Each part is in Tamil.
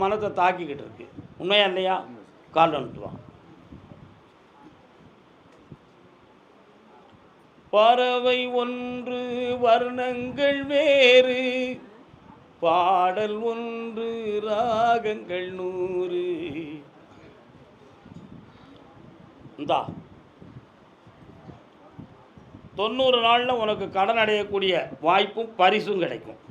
உன் மனத்தை தாக்கிக்கிட்டு இருக்கு. உண்மையா இல்லையா? கால் அனுப்புவான் பறவை ஒன்று வர்ணங்கள் வேறு. பாடல் ஒன்று ராகங்கள் நூறு. இந்தா. தொண்ணூறு நாளில் உனக்கு கடன் அடையக்கூடிய வாய்ப்பும் பரிசும் கிடைக்கும்.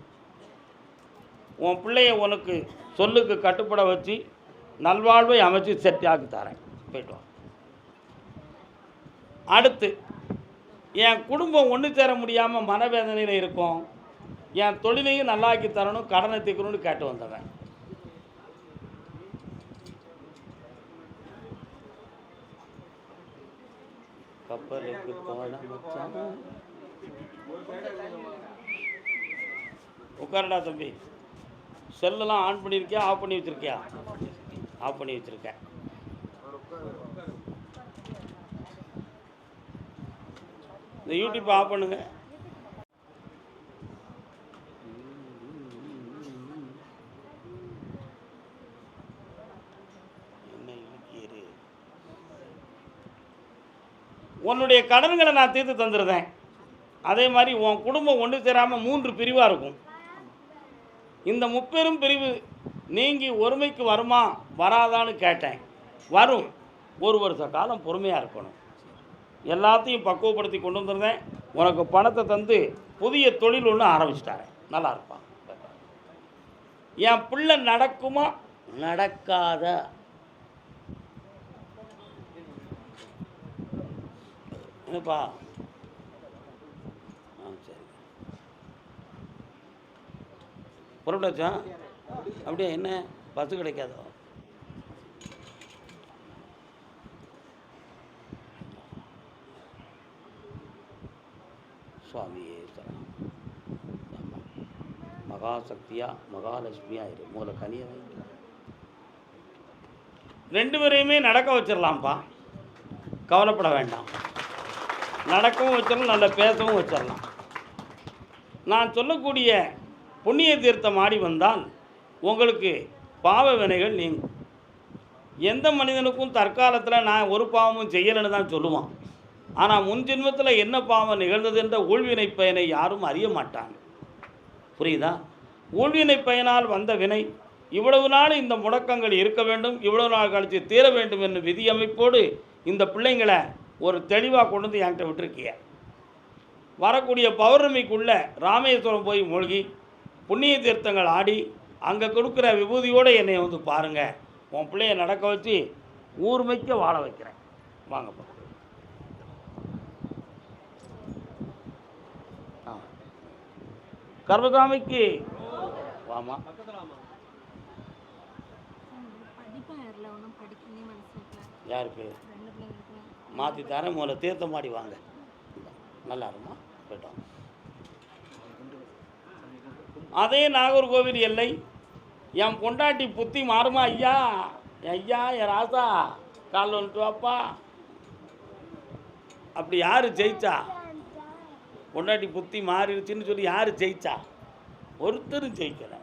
உன் பிள்ளைய உனக்கு சொல்லுக்கு கட்டுப்பட வச்சு நல்வாழ்வை அமைச்சு செட் ஆக்கி தரேன். போயிட்டு அடுத்து என் குடும்பம் ஒன்று சேர முடியாமல் மனவேதனையில் இருக்கும். என் தொழிலையும் நல்லாக்கி தரணும் கடனை தீர்க்கணும்னு கேட்டு வந்தவன். கப்பலுக்கு போன உட்காரடா தம்பி. செல்லெல்லாம் ஆன் பண்ணியிருக்கியா ஆஃப் பண்ணி வச்சுருக்கியா? ஆஃப் பண்ணி வச்சுருக்கேன். இந்த யூடியூப் ஆஃப் பண்ணுங்க. என்ன உன்னுடைய கடன்களை நான் தீர்த்து தந்துருந்தேன் அதே மாதிரி உன் குடும்பம் ஒன்று சேராமல் மூன்று பிரிவாக இருக்கும். இந்த முப்பெரும் பிரிவு நீங்கி ஒருமைக்கு வருமா? வராதான்னு கேட்டேன். வரும். ஒரு வருஷ காலம் பொறுமையாக இருக்கணும். எல்லாத்தையும் பக்குவப்படுத்தி கொண்டு வந்திருந்தேன். உனக்கு பணத்தை தந்து புதிய தொழில் ஒன்று ஆரம்பிச்சிட்டாரு. நல்லா இருப்பான். என் பிள்ளை நடக்குமா? நடக்காத. என்னப்பா ஆ சரி புறப்பட்டாச்சா அப்படியே என்ன? பஸ்ஸு கிடைக்காதோ? சுவாமியே சரணம். ஆமா. மகாசக்தியா இரு. மூல கனிய வைங்க ரெண்டு பேரையுமே நடக்க வச்சிடலாம்ப்பா கவலைப்பட வேண்டாம். நடக்கவும் வச்சிடலாம் நல்ல பேசவும் வச்சிடலாம் நான் சொல்லக்கூடிய புண்ணிய தீர்த்தம் ஆடி வந்தால் உங்களுக்கு பாவ வினைகள் நீங்கும். எந்த மனிதனுக்கும் தற்காலத்தில் நான் ஒரு பாவமும் செய்யலைன்னு தான் சொல்லுவான். ஆனால் முன் ஜென்மத்தில் என்ன பாவம் நிகழ்ந்தது என்ற ஊழ்வினை பயனை யாரும் அறிய மாட்டாங்க. புரியுதா? ஊழ்வினை பயனால் வந்த வினை இவ்வளவு நாள் இந்த முடக்கங்கள் இருக்க வேண்டும் இவ்வளவு நாள் கழித்து தீர வேண்டும் என்னும் விதியமைப்போடு இந்த பிள்ளைங்களை ஒரு தெளிவாக கொண்டு வந்து என்கிட்ட விட்டுருக்கிய. வரக்கூடிய பௌர்ணமிக்குள்ளே ராமேஸ்வரம் போய் மூழ்கி புண்ணிய தீர்த்தங்கள் ஆடி அங்கே கொடுக்குற விபூதியோடு என்னை வந்து பாருங்கள் உன் பிள்ளைய நடக்க வச்சு ஊர்மைக்க வாழ வைக்கிறேன். வாங்கப்பா ஆ. கர்மசாமிக்கு வாமா. யார் பேர்? யாருக்கு மாற்றி தரேன் முதல்ல தீர்த்தமாடி வாங்க. நல்லா இருமா போயிட்டோம் அதே நாகர்கோவில் எல்லை என் பொண்டாட்டி புத்தி மாறுமா ஐயா ஐயா என் ராசா கால் வந்துட்டு வாப்பா அப்படி யார் ஜெயிச்சா பொண்டாட்டி புத்தி மாறிடுச்சின்னு சொல்லி யார் ஜெயிச்சா ஒருத்தரும் ஜெயிக்கல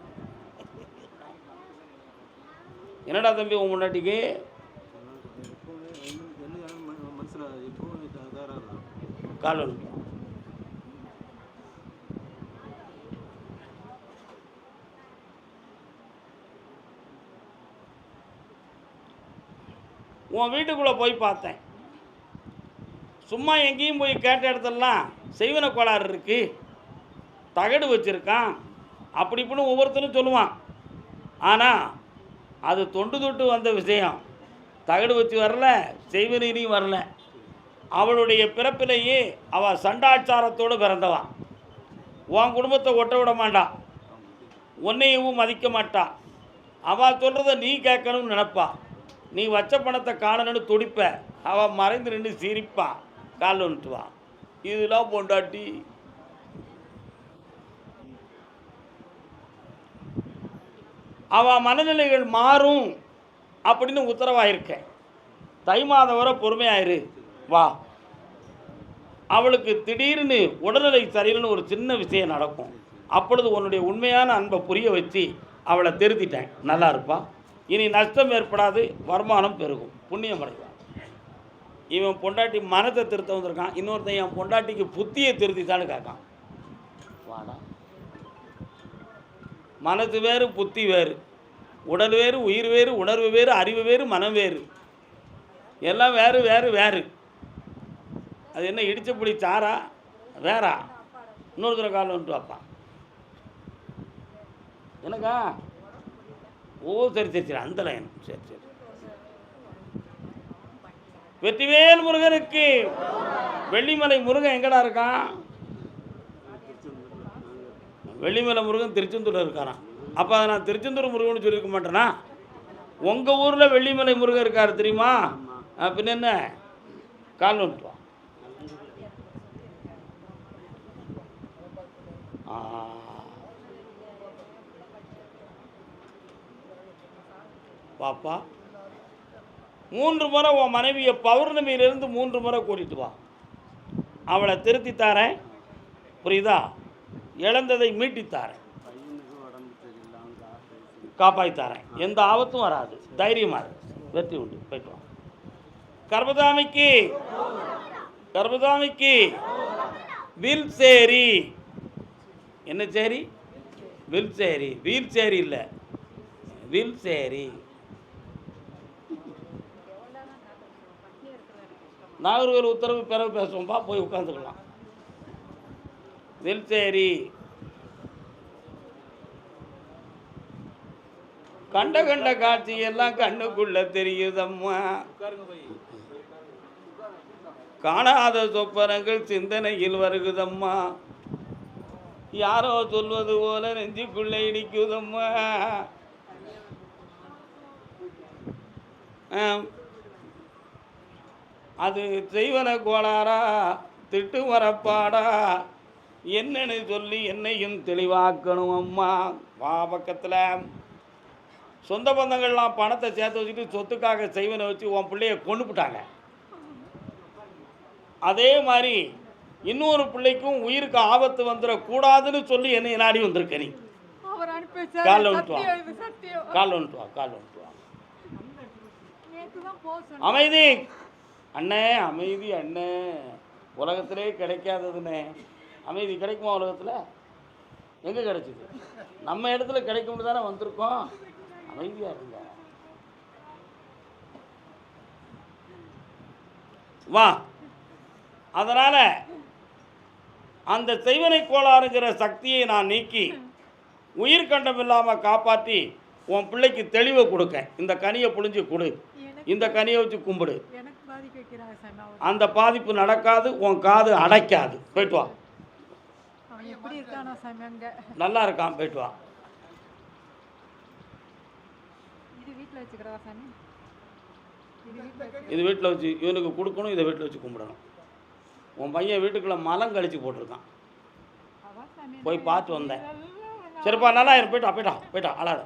என்னடா தம்பி உன் பொண்டாட்டிக்கு கால் வந்துட்டு உன் வீட்டுக்குள்ளே போய் பார்த்தேன். சும்மா எங்கேயும் போய் கேட்ட இடத்துலலாம் செய்வன கோளாறு இருக்குது தகடு வச்சுருக்கான். அப்படி இப்படின்னு ஒவ்வொருத்தரும் சொல்லுவான். ஆனால் அது தொண்டு தொட்டு வந்த விஷயம். தகடு வச்சு வரல செய்வனையும் வரல. அவளுடைய பிறப்பிலேயே அவள் சண்டாச்சாரத்தோடு பிறந்தவா. உன் குடும்பத்தை ஒட்ட விட மாட்டான் உன்னையவும் மதிக்க மாட்டா. அவள் சொல்கிறத நீ கேட்கணும்னு நினப்பா. நீ வச்ச பணத்தை காணணும்னு துடிப்ப. அவள் மறைந்து நின்று சிரிப்பான் கால் வந்துட்டு வா. இதெல்லாம் பொண்டாட்டி. அவள் மனநிலைகள் மாறும் அப்படின்னு உத்தரவாயிருக்கேன் தை மாதம் வர பொறுமையாயிரு. வா. அவளுக்கு திடீர்னு உடல்நிலை சரியில்லைன்னு ஒரு சின்ன விஷயம் நடக்கும். அப்பொழுது உன்னுடைய உண்மையான அன்பை புரிய வச்சு அவளை திருத்திட்டேன். நல்லா இருப்பா? இனி நஷ்டம் ஏற்படாது வருமானம் பெருகும். புண்ணியம் அடைவான். இவன் பொண்டாட்டி மனத்தை திருத்த வந்திருக்கான். இன்னொருத்தன் என் பொண்டாட்டிக்கு புத்தியை திருத்தித்தான்னு கேட்கான். வாடா. மனது வேறு புத்தி வேறு. உடல் வேறு உயிர் வேறு உணர்வு வேறு அறிவு வேறு மனம் வேறு. எல்லாம் வேறு வேறு வேறு. அது என்ன இடிச்சப்புடி சாரா? வேறா. இன்னொருத்தர காலம் வந்துட்டு வைப்பான். எனக்கா? ஓ சரி சரி சரி அந்த லைன் சரி சரி வெற்றிவேல் முருகனுக்கு வெள்ளிமலை முருகன் எங்கடா இருக்கான்? வெள்ளிமலை முருகன் திருச்செந்தூரில் இருக்காராம் அப்போ அதை நான் திருச்செந்தூர் முருகன் சொல்லியிருக்க மாட்டேனா? உங்கள் ஊரில் வெள்ளிமலை முருகன் இருக்கார் தெரியுமா? ஆ, பின்ன என்ன? கால் வந்துட்டு வா ஆ. பாப்பா. மூன்று முறை உன் மனைவியை பௌர்ணமியிலிருந்து மூன்று முறை கூட்டிட்டு வா. அவளை திருத்தி தாரேன். புரியுதா? இழந்ததை மீட்டித் தாரேன். காப்பாற்றி தரேன். எந்த ஆபத்தும் வராது. தைரியமாக இருக்கு வெற்றி உண்டு. போயிட்டு வா. கர்மதாமிக்கு கர்மதாமிக்கு வில் சேரி. என்ன சேரி? வில் சேரி. வீல் சேரி இல்லை. வில் சேரி. நாகர்கோவில் உத்தரவு பிறகு பேசுவோம்பா போய் உட்காந்துக்கலாம் வில் கண்ட கண்ட காட்சி எல்லாம் கண்ணுக்குள்ள தெரியுதம்மா. காணாத சொப்பனங்கள் சிந்தனையில் வருகுதம்மா. யாரோ சொல்வது போல நெஞ்சுக்குள்ள இடிக்குதம்மா. அது செய்வன கோளாரா திட்டு வரப்பாடா. என்னன்னு சொல்லி என்னையும் தெளிவாக்கணும் அம்மா. வா பக்கத்தில். சொந்த பந்தங்கள்லாம் பணத்தை சேர்த்து வச்சுட்டு சொத்துக்காக செய்வனை வச்சு உன் பிள்ளைய கொண்டுபிட்டாங்க அதே மாதிரி இன்னொரு பிள்ளைக்கும் உயிருக்கு ஆபத்து வந்துடக்கூடாதுன்னு சொல்லி என்னை நாடி வந்திருக்க நீ. கால் வா. கால் தான் போக சொன்னேன் அமைதி. அண்ணே அமைதி அண்ணே. உலகத்திலே கிடைக்காததுண்ணே அமைதி கிடைக்குமா உலகத்தில்? எங்கே கிடைச்சிது? நம்ம இடத்துல கிடைக்கும்னு தானே வந்திருக்கோம். அமைதியாக இருங்க. வா. அதனால் அந்த செய்வனை கோளாறுங்கிற சக்தியை நான் நீக்கி உயிர் கண்டம் இல்லாமல் காப்பாற்றி உன் பிள்ளைக்கு தெளிவை கொடுக்க. இந்த கனியை புழிஞ்சு கொடு. இந்த கனியை வச்சு கும்பிடு. அந்த பாதிப்பு நடக்காது உன் காது அடைக்காது. போயிட்டு வா. நல்லா இருக்கான் போயிட்டு வா. இது வீட்டில் வச்சு இவனுக்கு கொடுக்கணும் இதை வீட்டில் வச்சு கும்பிடணும். உன் பையன் வீட்டுக்குள்ளே மலம் கழிச்சு போட்டிருக்கான். போய் பார்த்து வந்தேன். சரிப்பா நல்லா இரு போயிட்டா போயிட்டா போயிட்டா அழாத.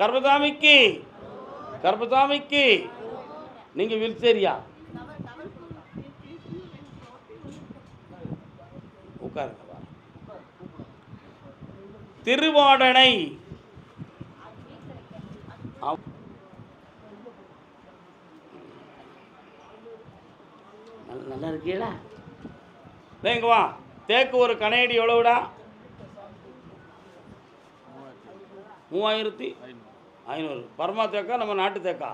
கர்பதாமிக்கு கர்பதாமிக்கு நீங்கள் வில்சேரியா உட்காருங்க. திருவாடனை. நல்ல- நல்லா இருக்கீங்களா டேய், இங்க வா. தேக்கு ஒரு கனையடி எவ்வளவுடா? மூவாயிரத்தி ஐநூறு. பரமா தேக்கா நம்ம நாட்டு தேக்கா?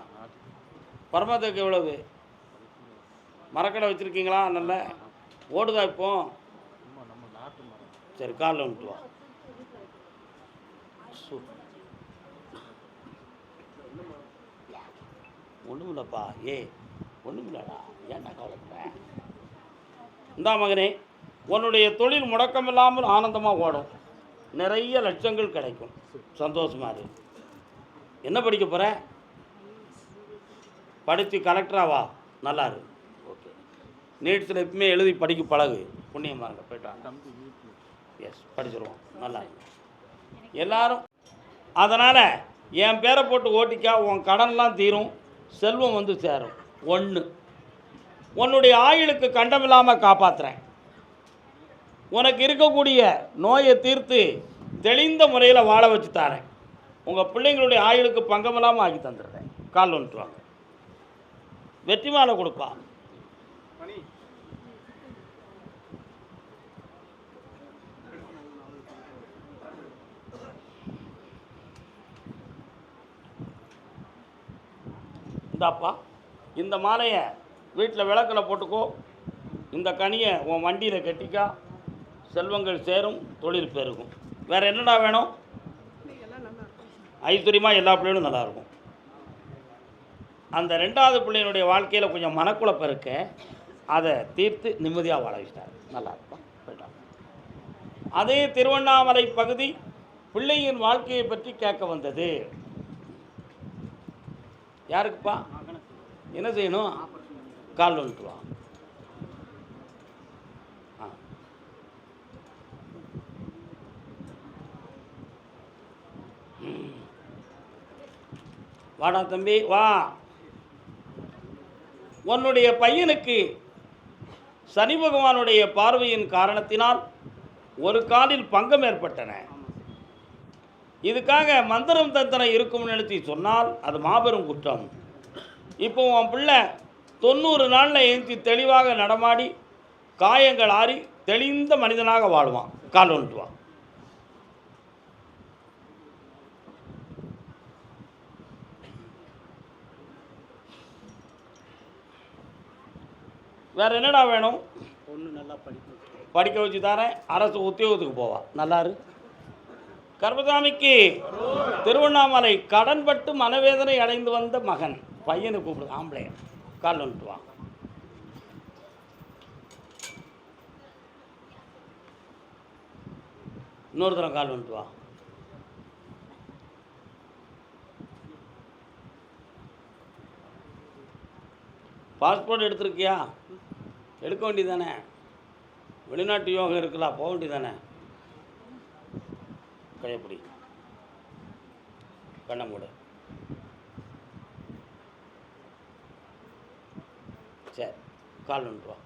பரமா எவ்வளவு? மரக்கடை வச்சுருக்கீங்களா? நல்ல. ஓடுதா இப்போ? சரி காலில் வந்துட்டு வா. ஒன்றும் இல்லைப்பா ஏ ஒண்ணுமில்லடா. ஏன்டா கவலைப்படுற? இந்தா மகனே உன்னுடைய தொழில் முடக்கமில்லாமல் ஆனந்தமாக ஓடும். நிறைய லட்சங்கள் கிடைக்கும். சந்தோஷமாக இரு. என்ன படிக்க போகிற படித்து கலெக்டராவா நல்லா இரு ஓகே நீட்ஸில் எப்பவுமே எழுதி படிக்க பழகு. புண்ணியமாக இருங்க போயிட்டு வாங்க. தம்பி வீட்டில் எஸ் படிச்சிருவோம். நல்லா இருக்கு. எல்லாரும் அதனால் என் பேரை போட்டு ஓட்டிக்கா உன் கடன்லாம் தீரும் செல்வம் வந்து சேரும். ஒன்று உன்னுடைய ஆயுளுக்கு கண்டமில்லாமல் காப்பாற்றுறேன் உனக்கு இருக்கக்கூடிய நோயை தீர்த்து தெளிந்த முறையில் வாழ வச்சு தரேன். உங்கள் பிள்ளைங்களுடைய ஆயுளுக்கு பங்கமில்லாமல் ஆக்கி தந்துடுறேன். கால் வந்துட்டு வாங்க. வெற்றி மாலை கொடுப்பா. இந்தாப்பா இந்த மாலையை வீட்டில் விளக்கில் போட்டுக்கோ. இந்த கனியை உன் வண்டியில் கட்டிக்கா. செல்வங்கள் சேரும் தொழில் பெருகும். வேறு என்னடா வேணும்? ஐஸ்வர்யமாக எல்லா பிள்ளைகளும் நல்லாயிருக்கும் அந்த ரெண்டாவது பிள்ளையினுடைய வாழ்க்கையில் கொஞ்சம் மனக்குழப்பம் இருக்க. அதை தீர்த்து நிம்மதியாக வாழ வச்சிட்டார். நல்லா இருக்கும். போயிட்டான் அதே திருவண்ணாமலை பகுதி பிள்ளையின் வாழ்க்கையை பற்றி கேட்க வந்தது. யாருக்குப்பா? என்ன செய்யணும்? கால் வந்துட்டுவா வாடா தம்பி வா. உன்னுடைய பையனுக்கு சனி பகவானுடைய பார்வையின் காரணத்தினால் ஒரு காலில் பங்கம் ஏற்பட்டன. இதுக்காக மந்திரம் தந்திரம் இருக்கும்னு நினைச்சு சொன்னால் அது மாபெரும் குற்றம். இப்போ உன் பிள்ளை தொண்ணூறு நாளில் எழுந்தி தெளிவாக நடமாடி காயங்கள் ஆறி தெளிந்த மனிதனாக வாழ்வான். கால் ஒன்றுவான் வேற என்னடா வேணும்? பொண்ணு நல்லா படிக்கும் படிக்க வச்சு தரேன். அரசு உத்தியோகத்துக்கு போவா. நல்லாரு. கர்மசாமிக்கு திருவண்ணாமலை கடன்பட்டு மனவேதனை அடைந்து வந்த மகன். பையனை கூப்பிடு. ஆம்பளைய கால் வந்துட்டு வா. இன்னொரு தரம் கால் வந்துட்டு வா. பாஸ்போர்ட் எடுத்திருக்கியா? எடுக்க வேண்டியதானே வெளிநாட்டு யோகம் இருக்கலாம் போக வேண்டியதானே கையப்படி கண்ணை மூடு. சரி கால் வந்துட்டு வா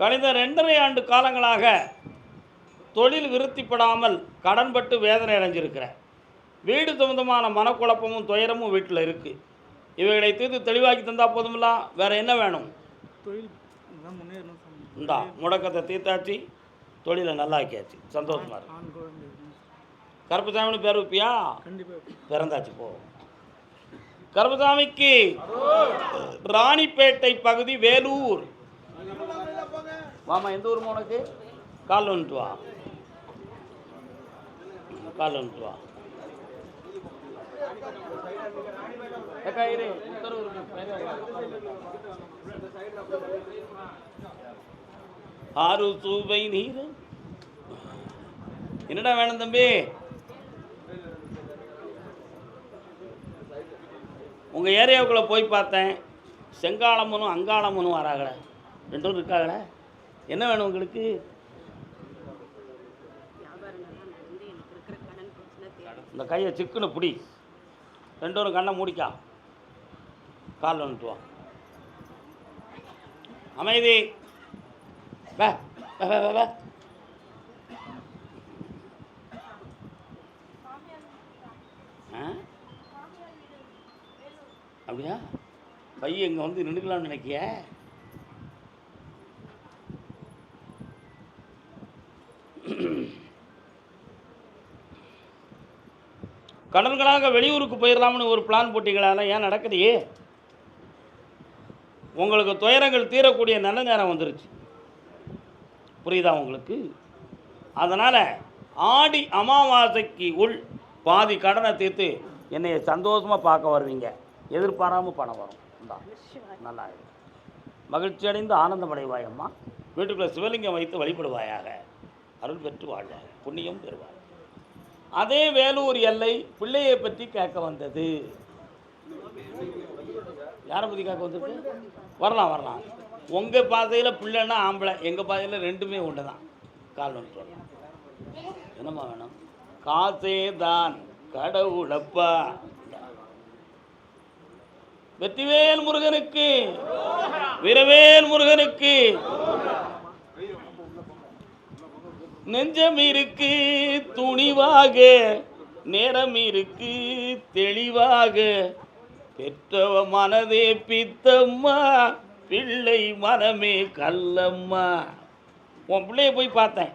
கழிந்த ரெண்டரை ஆண்டு காலங்களாக தொழில் விருத்திப்படாமல் கடன்பட்டு வேதனை அடைஞ்சிருக்கிறேன். வீடு சம்பந்தமான மனக்குழப்பமும் துயரமும் வீட்டில் இருக்குது இவைகளை தீர்த்து தெளிவாக்கி தந்தால் போதுமில்ல? வேறு என்ன வேணும். இந்தா முடக்கத்தை தீர்த்தாச்சு தொழிலை நல்லா ஆக்கியாச்சு சந்தோஷமா இருக்கு. கருப்பசாமின்னு பேர் வைப்பியா பிறந்தாச்சு போ. கருப்பசாமிக்கு ராணிப்பேட்டை பகுதி வேலூர். வாமா எந்த ஊர் உனக்கு? கால் வந்துட்டு வா கால் வந்துட்டு வா ஏக்கா, இரு, உத்தரவு. ஆறு சூவை நீர். என்னடா வேணும் தம்பி? உங்கள் ஏரியாவுக்குள்ளே போய் பார்த்தேன். செங்காலம்மனும் அங்காளம்மனும் வராங்களே ரெண்டும் இருக்காங்களே என்ன வேணும் உங்களுக்கு? இந்த கையை சிக்குன்னு பிடி. ரெண்டோரும் கண்ணை மூடிக்கா. காலில் வந்துட்டு அமைதி. வா வே வே வே ஆ? அப்படியா? பையன் இங்கே வந்து நின்றுக்கலாம்னு நினைக்கிய? கடன்களாக வெளியூருக்கு போயிடலாம்னு ஒரு பிளான் போட்டிங்களால ஏன் நடக்குதையே உங்களுக்கு துயரங்கள் தீரக்கூடிய நல்ல நேரம் வந்துருச்சு. புரியுதா உங்களுக்கு? அதனால் ஆடி அமாவாசைக்கு உள் பாதி கடனை தீர்த்து என்னை சந்தோஷமாக பார்க்க வருவீங்க. எதிர்பாராமல் பணம் வரும். நல்லா மகிழ்ச்சி அடைந்து ஆனந்தமடைவாயம்மா வீட்டுக்குள்ளே சிவலிங்கம் வைத்து வழிபடுவாயாக. அருள் பெற்று வாழ்வாய் புண்ணியம் பெறுவாய் அதே வேலூர் எல்லை பிள்ளையை பற்றி கேட்க வந்தது. யாரை பற்றி கேட்க வந்தது வரலாம் வரலாம். உங்கள் பாதையில் பிள்ளைன்னா ஆம்பளை எங்கள் பாதையில் ரெண்டுமே ஒன்று தான் கால் சொல்லலாம் என்னம்மா வேணும்? காசே தான் கடவுளப்பா. வெற்றிவேல் முருகனுக்கு வீரவேல் முருகனுக்கு நெஞ்சம் இருக்கு துணிவாக நேரம் இருக்கு தெளிவாக. பெற்றவ மனதே பித்தம்மா பிள்ளை மனமே கல்லம்மா உன் பிள்ளைய போய் பார்த்தேன்.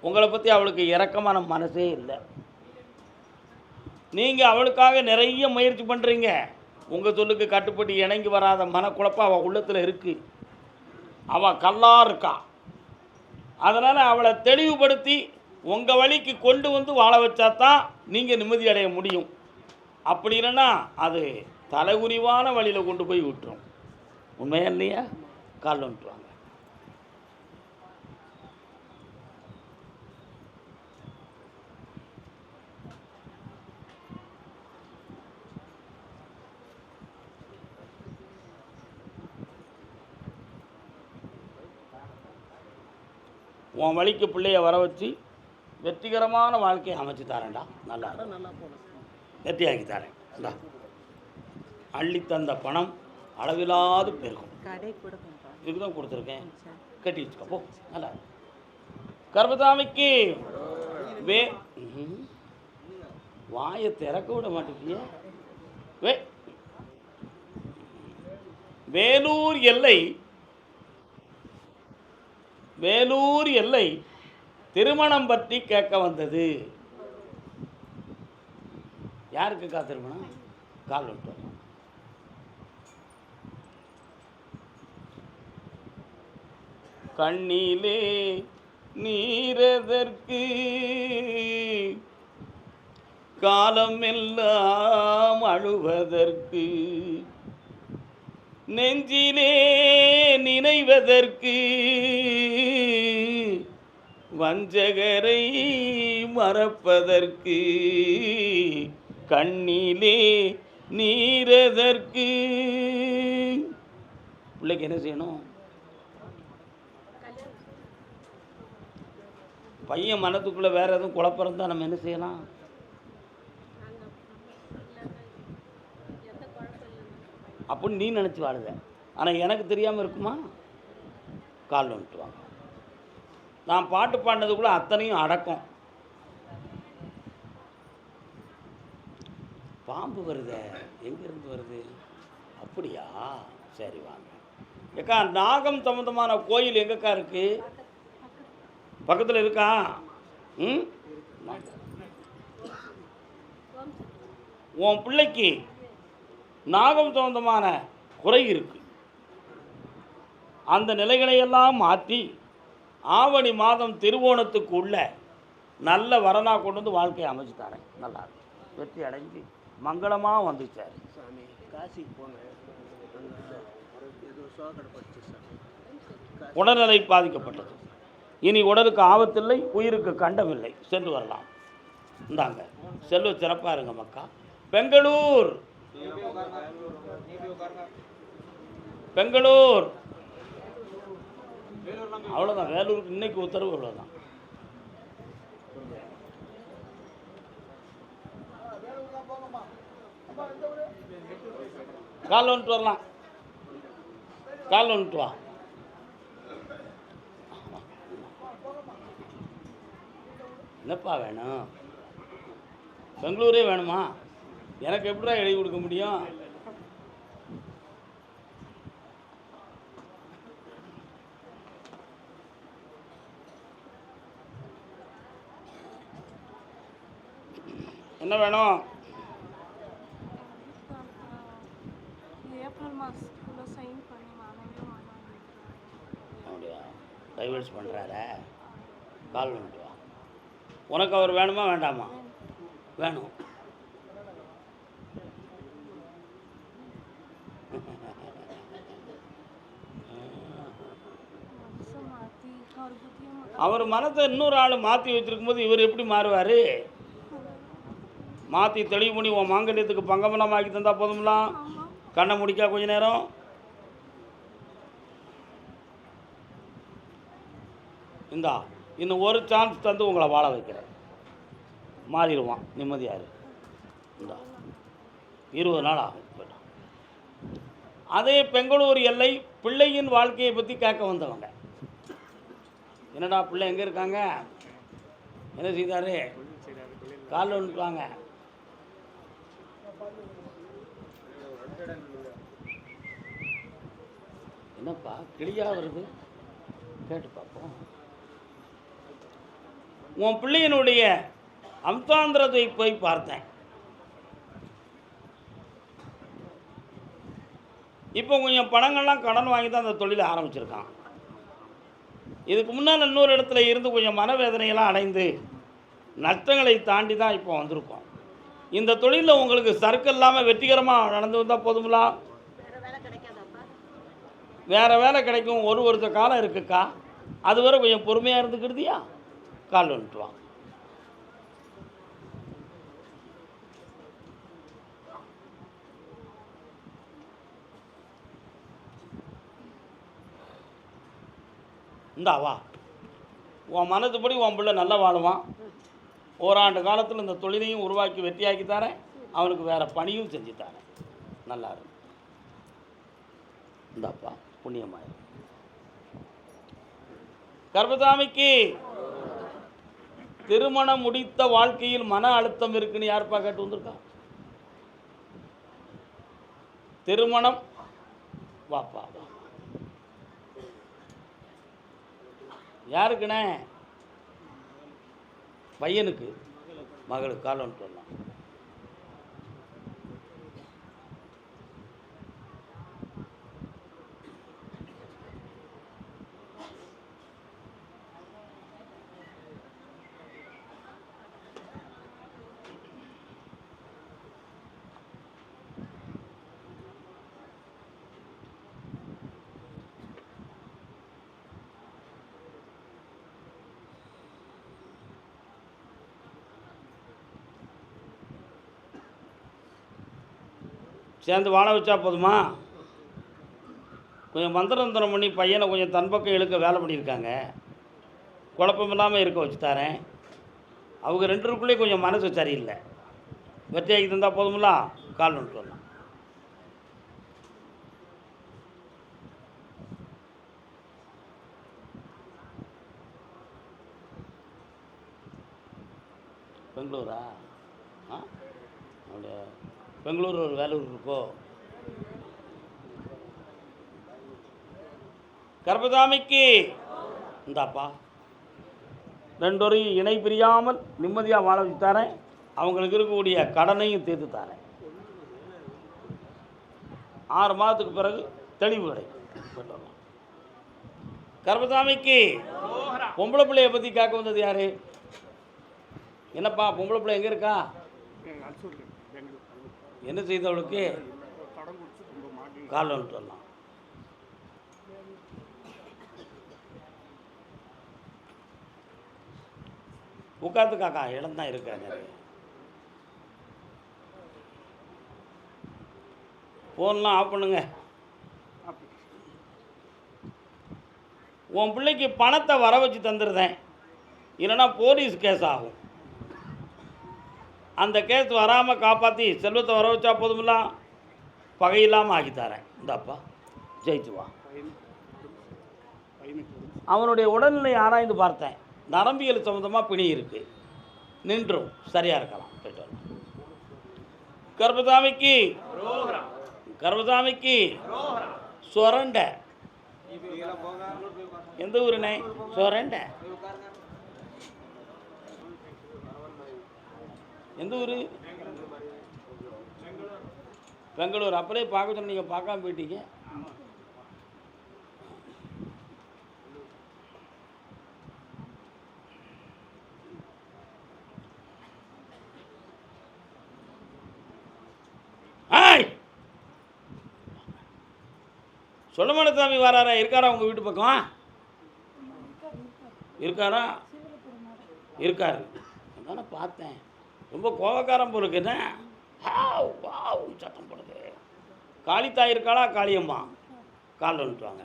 உங்களை பற்றி அவளுக்கு இறக்கமான மனசே இல்லை. நீங்கள் அவளுக்காக நிறைய முயற்சி பண்ணுறீங்க உங்கள் சொல்லுக்கு கட்டுப்பட்டு இணங்கி வராத மனக்குழப்பம் அவள் உள்ளத்தில் இருக்குது அவள் கல்லாக இருக்கா. அதனால் அவளை தெளிவுபடுத்தி உங்கள் வழிக்கு கொண்டு வந்து வாழ வச்சா தான் நீங்கள் நிம்மதி அடைய முடியும். அப்படி இல்லைன்னா அது தலைகுறிவான வழியில் கொண்டு போய் விட்டுரும். உண்மையா இல்லையா? காலில் விட்டுருவாங்க உன் வழிக்கு பிள்ளைய வர வச்சு வெற்றிகரமான வாழ்க்கையை அமைச்சு தரேன்டா. நல்லா. நல்லா வெற்றியாக்கி தரேன். அள்ளி தந்த பணம் கடை கொடுக்கும்ப்பா இதுக்கு தான் கொடுத்துருக்கேன் கட்டி வச்சுக்கோ போ. நல்லா. கர்மசாமிக்கு வே. வாயை திறக்க விட மாட்டேங்கிய வே. வேலூர் எல்லை வேலூர் எல்லை திருமணம் பற்றி கேட்க வந்தது. யாருக்குக்கா திருமணம்? கால் விட்டு கண்ணிலே நீரதற்கு காலம் எல்லாம் அழுவதற்கு நெஞ்சிலே நினைவதற்கு வஞ்சகரை மறப்பதற்கு கண்ணிலே நீரதற்கு. பிள்ளைக்கு என்ன செய்யணும்? பையன் மனதுக்குள்ளே வேறு எதுவும் குழப்பம் இருந்தால் நம்ம என்ன செய்யலாம்? அப்படின்னு நீ நினச்சி வாழுத ஆனால் எனக்கு தெரியாமல் இருக்குமா கால் வந்துட்டுவாங்க நான் பாட்டு பாடினதுக்குள்ளே அத்தனையும் அடக்கம் பாம்பு வருதே எங்கேருந்து வருது அப்படியா சரி வாங்க ஏக்கா நாகம் சம்மந்தமான கோயில் எங்கக்கா இருக்கு பக்கத்தில் இருக்கா ம் உன் பிள்ளைக்கு நாகம் சம்பந்தமான குறை இருக்கு. அந்த நிலைகளையெல்லாம் மாற்றி ஆவணி மாதம் திருவோணத்துக்கு உள்ள நல்ல வரனா கொண்டு வந்து வாழ்க்கையை அமைச்சு தரேன் நல்லா. வெற்றி அடைஞ்சு மங்களமாக வந்துச்சார். சாமி காசிக்கு போனேன் உடல்நிலை பாதிக்கப்பட்டது. இனி உடலுக்கு ஆபத்தில்லை உயிருக்கு கண்டமில்லை. சென்று வரலாம். இந்தாங்க செல்வ சிறப்பாக இருங்க மக்கா. பெங்களூர். பெங்களூர். அவ்வளோதான் வேலூருக்கு இன்னைக்கு உத்தரவு அவ்வளோதான் கால் வந்துட்டு வரலாம். கால் வந்துட்டு வா. என்னப்பா வேணும்? பெங்களூரே வேணுமா? எனக்கு எப்படிடா எழுதி கொடுக்க முடியும்? என்ன வேணும்? டைவர்ஸ் பண்ணுறாரா கால் பண்ணிட்டு உனக்கு அவர் வேணுமா வேண்டாமா? வேணும் மனசை மாற்றி கருபத்தியும் அவர் மனத்தை இன்னொரு ஆள் மாற்றி வச்சிருக்கும்போது இவர் எப்படி மாறுவார்? மாற்றி தெளிவு பண்ணி உன் மாங்கல்யத்துக்கு பங்கமனமாக்கி தந்தால் போதும்லாம் கண்ணை முடிக்கா கொஞ்ச நேரம். இந்தா இன்னும் ஒரு சான்ஸ் தந்து உங்களை வாழ வைக்கிறேன். மாறிடுவான் நிம்மதியாரு. இந்தா இருபது நாள் ஆகும். அதே பெங்களூர் எல்லை பிள்ளையின் வாழ்க்கையை பற்றி கேட்க வந்தவங்க. என்னடா பிள்ளை எங்கே இருக்காங்க? என்ன செய்தார்? காலில் வந்துட்டு வாங்க. என்னப்பா கிளியாக வருது? கேட்டு பார்ப்போம். உன் பிள்ளையினுடைய அம்சாந்திரத்தை போய் பார்த்தேன். இப்போ கொஞ்சம் பணங்கள்லாம் கடன் வாங்கி தான் அந்த தொழிலை ஆரம்பிச்சிருக்கான். இதுக்கு முன்னால் இன்னொரு இடத்துல இருந்து கொஞ்சம் மனவேதனையெல்லாம் அடைந்து நஷ்டங்களை தாண்டி தான் இப்போ வந்திருக்கோம். இந்த தொழிலில் உங்களுக்கு சர்க்கிள் இல்லாமல் வெற்றிகரமாக நடந்து வந்தால் போதுங்களா வேறு வேலை கிடைக்கும். ஒரு வருஷ காலம் இருக்குக்கா. அது வரை கொஞ்சம் பொறுமையாக இருந்துக்கிடுதியா கால் வந்துட்டு இந்தா வா உன் மனதுபடி உன் பிள்ளை நல்லா வாழுவான். ஓராண்டு காலத்தில் இந்த தொழிலையும் உருவாக்கி வெற்றியாக்கி தரேன். அவனுக்கு வேறு பணியும் செஞ்சு தரேன். நல்லா இருக்கும் இந்தாப்பா புண்ணியமாயிரு. கர்பசாமிக்கு திருமணம் முடித்த வாழ்க்கையில் மன அழுத்தம் இருக்குன்னு யாருப்பா கேட்டு வந்திருக்கா? திருமணம் வாப்பா வா. யாருக்குண்ணே? பையனுக்கு. மகளுக்கு. காலம்னு சொன்னான் சேர்ந்து வாழ வச்சா போதுமா? கொஞ்சம் மந்திரந்தரம் பண்ணி பையனை கொஞ்சம் தன்பக்கம் இழுக்க வேலை பண்ணியிருக்காங்க. குழப்பம் இல்லாமல் இருக்க வச்சு தரேன். அவங்க ரெண்டு கொஞ்சம் மனசு சரியில்லை. வெற்றியாகி தந்தால் போதுமில்ல கால் வந்துட்டு வரலாம். பெங்களூரா? பெங்களூர் ஒரு வேலூர் இருக்கோ? கர்பதாமிக்கு இந்தாப்பா. ரெண்டோரையும் இணை பிரியாமல் நிம்மதியாக வாழ வச்சு தரேன் அவங்களுக்கு இருக்கக்கூடிய கடனையும் தீர்த்து தரேன் ஆறு மாதத்துக்கு பிறகு தெளிவு கிடைக்கும் கர்பதாமிக்கு பொம்பளை பிள்ளைய பற்றி கேட்க வந்தது யாரு? என்னப்பா பொம்பளை பிள்ளை எங்கே இருக்கா? என்ன செய்தவளுக்கு கால் வந்துட்டு வரலாம் உட்காந்து காக்கா இடம் தான் இருக்காங்க ஃபோன்லாம் ஆஃப் பண்ணுங்க. உன் பிள்ளைக்கு பணத்தை வர வச்சு தந்துடுறேன் இல்லைன்னா போலீஸ் கேஸ் ஆகும். அந்த கேஸ் வராமல் காப்பாற்றி செல்வத்தை வர வச்சா போதுமில்லாம் பகையில்லாமல் ஆக்கித்தாரேன் ஆக்கி தரேன். இந்தாப்பா அவனுடைய உடல்நிலை ஆராய்ந்து பார்த்தேன். நரம்பியல் சம்மந்தமாக பிணி இருக்குது நின்றும் சரியாக இருக்கலாம். போயிட்டு வரலாம் கர்பதாமிக்கு கர்பதாமிக்கு எந்த ஊருண்ணே சொரண்டை. எந்த ஊர்? பெங்களூர். அப்படியே பார்க்க சொன்னீங்க பார்க்காம போயிட்டீங்க. ஆய் சொல்லமனசாமி வராரா? இருக்காரா உங்கள் வீட்டு பக்கம்? இருக்காரா? இருக்காரு. அதானே பார்த்தேன். ரொம்ப கோபக்காரம் போல இருக்குண்ணே சத்தம் போடுது. காளித்தாய் இருக்காளா? காளியம்மா. காலில் வந்துட்டுவாங்க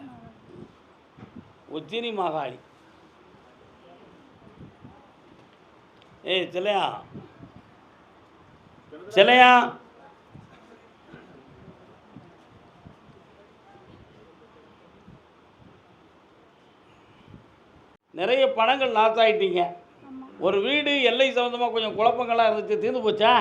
உச்சினி மகாளி. ஏய் சிலையா சிலையா நிறைய பணங்கள் லாஸ் ஆயிட்டீங்க ஒரு வீடு எல்லை சம்மந்தமாக கொஞ்சம் குழப்பங்களாக இருந்துச்சு தீர்ந்து போச்சா?